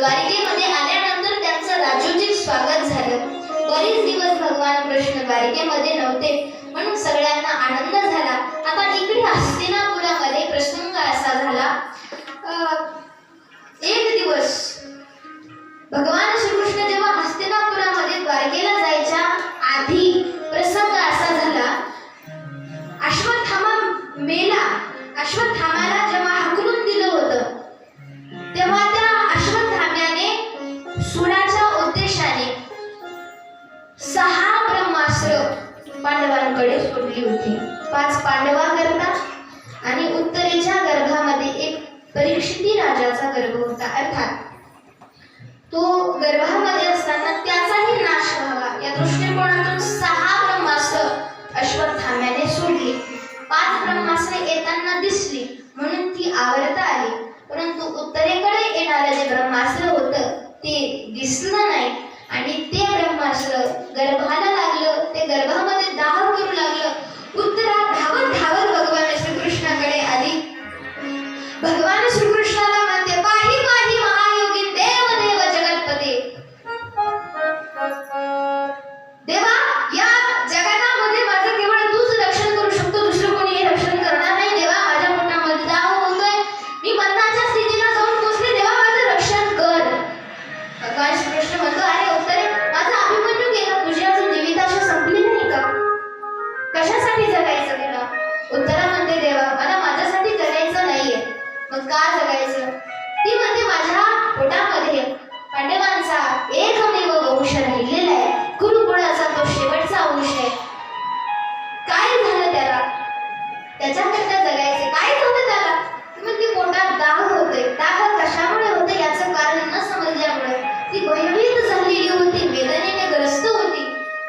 द्वारिकेमध्ये आल्यानंतर त्यांचं राजोचित स्वागत झालं. बरेच दिवस भगवान कृष्ण द्वारिकेमध्ये नव्हते. म्हणून सगळ्यांना आनंद झाला. आता इकडे ना पांडवांकडे सोडली होती. पाच पांडवाकरता आणि उत्तरेच्या गर्भामध्ये एक परीक्षिती राजाचा गर्भ होता. अर्थात तो गर्भामध्ये असताना त्याचाही नाश व्हावा. या दृष्टिकोनातून सहा ब्रह्मास्त्र अश्वत्थाम्याने सोडली. पाच ब्रह्मास्त्र येताना दिसली म्हणून ती आवरता आली. परंतु उत्तरेकडे येणारं जे ब्रह्मास्त्र होतं ते दिसलं नाही. आणि ते ब्रह्मास्त्र गर्भाला भगवान श्रीकृष्णाला मग का जगायचं? ती म्हणते माझ्या पोटामध्ये. पांडवांचा एकमेव वंश राहिलेला आहे. कुरुकुळाचा तो शेवटचा अंश आहे. काय झालं त्याला? त्याच्याकरता जगायचं काय झालं त्याला? ती म्हणते पोटात दाह होते दाह कशामुळे होते याचं कारण न समजल्यामुळे ती भयभीत झालेली होती वेदनेने ग्रस्त होती.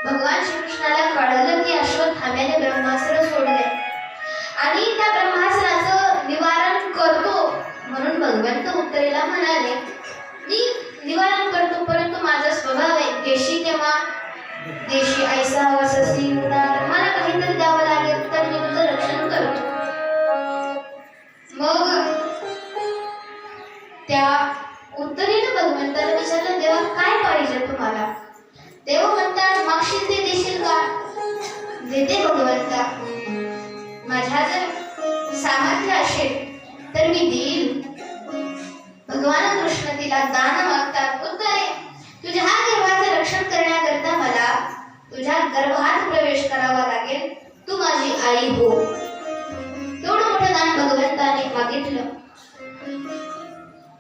भगवान श्रीकृष्णाला कळलं की अश्वत्थाम्याने ब्रह्मास्त्र सोडले आणि त्या ब्रह्मा भगवंत उत्तरेला म्हणाले मी निवारण करतो परंतु माझा स्वभाव आहे देशी तेव्हा देशी ऐसा वससी होता. तर मला काहीतरी द्यावं लागेल तर मी तुझं रक्षण करतो. मग त्या उत्तरेनं भगवंताला विचारलं देवा काय पाहिजे तुम्हाला? देव म्हणतात मागशील ते देशील का? देते भगवंता. माझ्या जर सामर्थ्य असेल तर मी देईल. भगवान कृष्ण तिला दान मागतात उत्तरे तुझ्या गर्भाचे रक्षण करण्याकरता मला तुझ्या गर्भात प्रवेश करावा लागेल. तू माझी आई हो. एवढं मोठं दान भगवंताने मागितलं.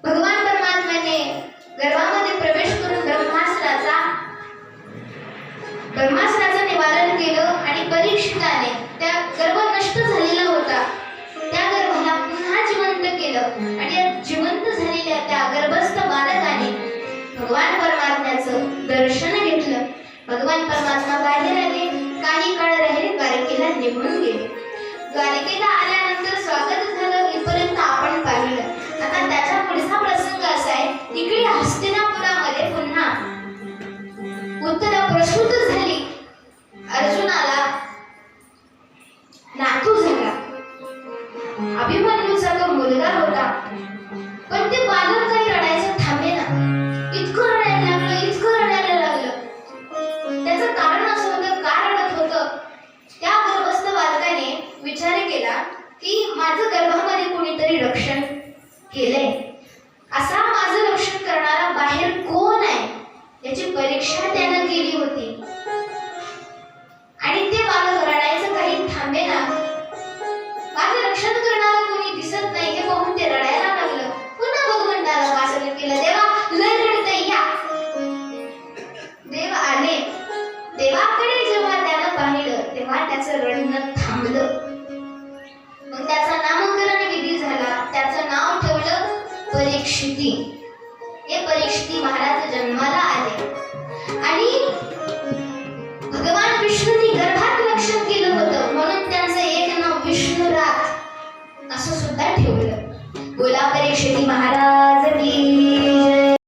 भगवान परमात्म्याने गर्भामध्ये प्रवेश करून ब्रह्मास्त्राचा ब्रह्मास्त्राचं निवारण केलं आणि परीक्षिताने त्या गर्भ दर्शन घेतलं. भगवान परमात्मा बाहेर आले. काही काळ राहिले द्वारकेला निघून गेले. द्वारकेला आल्यानंतर त्याचं रडणं थांबलं. मग त्याचा नामकरण विधी झाला. त्याचं नाव ठेवलं परीक्षिती. हे परीक्षिती महाराज जन्माला आले. आणि भगवान विष्णूंनी गर्भात रक्षण केलं होतं. म्हणून त्यांचं एक नाव विष्णुराज असं सुद्धा ठेवलं. बोला परीक्षिती महाराज.